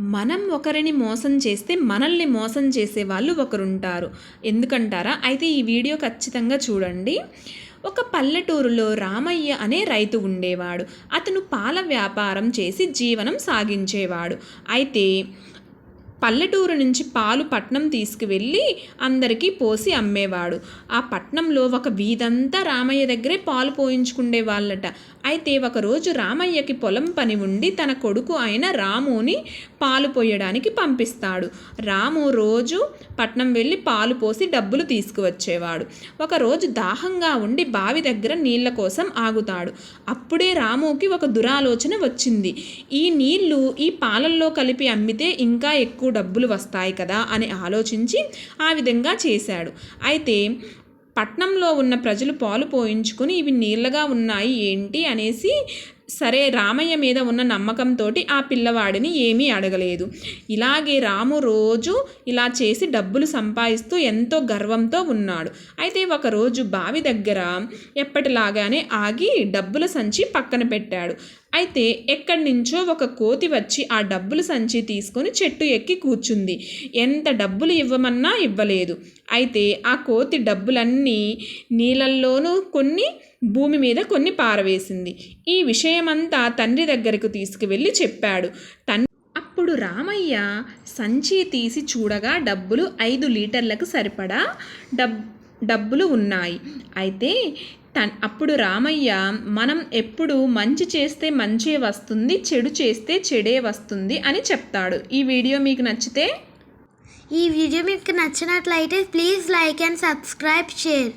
మనం ఒకరిని మోసం చేస్తే మనల్ని మోసం చేసే వాళ్ళు ఒకరుంటారు. ఎందుకంటారా? అయితే ఈ వీడియో ఖచ్చితంగా చూడండి. ఒక పల్లెటూరులో రామయ్య అనే రైతు ఉండేవాడు. అతను పాల వ్యాపారం చేసి జీవనం సాగించేవాడు. అయితే పల్లెటూరు నుంచి పాలు పట్నం తీసుకువెళ్ళి అందరికీ పోసి అమ్మేవాడు. ఆ పట్నంలో ఒక వీధంతా రామయ్య దగ్గరే పాలు పోయించుకునే వాళ్ళట. అయితే ఒకరోజు రామయ్యకి పొలం పని ఉండి తన కొడుకు అయిన రాముని పాలు పోయడానికి పంపిస్తాడు. రాము రోజు పట్నం వెళ్ళి పాలు పోసి డబ్బులు తీసుకువచ్చేవాడు. ఒకరోజు దాహంగా ఉండి బావి దగ్గర నీళ్ళ కోసం ఆగుతాడు. అప్పుడే రాముకి ఒక దురాలోచన వచ్చింది. ఈ నీళ్ళు ఈ పాలల్లో కలిపి అమ్మితే ఇంకా ఎక్కువ డబ్బులు వస్తాయి కదా అని ఆలోచించి ఆ విధంగా చేశాడు. అయితే పట్నంలో ఉన్న ప్రజలు పాలు పోయించుకుని ఇవి నీళ్ళగా ఉన్నాయి ఏంటి అనేసి సరే రామయ్య మీద ఉన్న నమ్మకంతో ఆ పిల్లవాడిని ఏమీ అడగలేదు. ఇలాగే రాము రోజు ఇలా చేసి డబ్బులు సంపాదిస్తూ ఎంతో గర్వంతో ఉన్నాడు. అయితే ఒకరోజు బావి దగ్గర ఎప్పటిలాగానే ఆగి డబ్బుల సంచి పక్కన పెట్టాడు. అయితే ఎక్కడి నుంచో ఒక కోతి వచ్చి ఆ డబ్బులు సంచి తీసుకొని చెట్టు ఎక్కి కూర్చుంది. ఎంత డబ్బులు ఇవ్వమన్నా ఇవ్వలేదు. అయితే ఆ కోతి డబ్బులన్నీ నీళ్ళల్లోనూ కొన్ని భూమి మీద కొన్ని పారవేసింది. ఈ విషయమంతా తండ్రి దగ్గరకు తీసుకువెళ్ళి చెప్పాడు. తండ్రి అప్పుడు రామయ్య సంచి తీసి చూడగా డబ్బులు ఐదు లీటర్లకు సరిపడా డబ్ డబ్బులు ఉన్నాయి. అయితే అప్పుడు రామయ్య మనం ఎప్పుడు మంచి చేస్తే మంచే వస్తుంది చెడు చేస్తే చెడే వస్తుంది అని చెప్తాడు. ఈ వీడియో మీకు నచ్చితే? ఈ వీడియో మీకు నచ్చినట్లయితే please like and subscribe share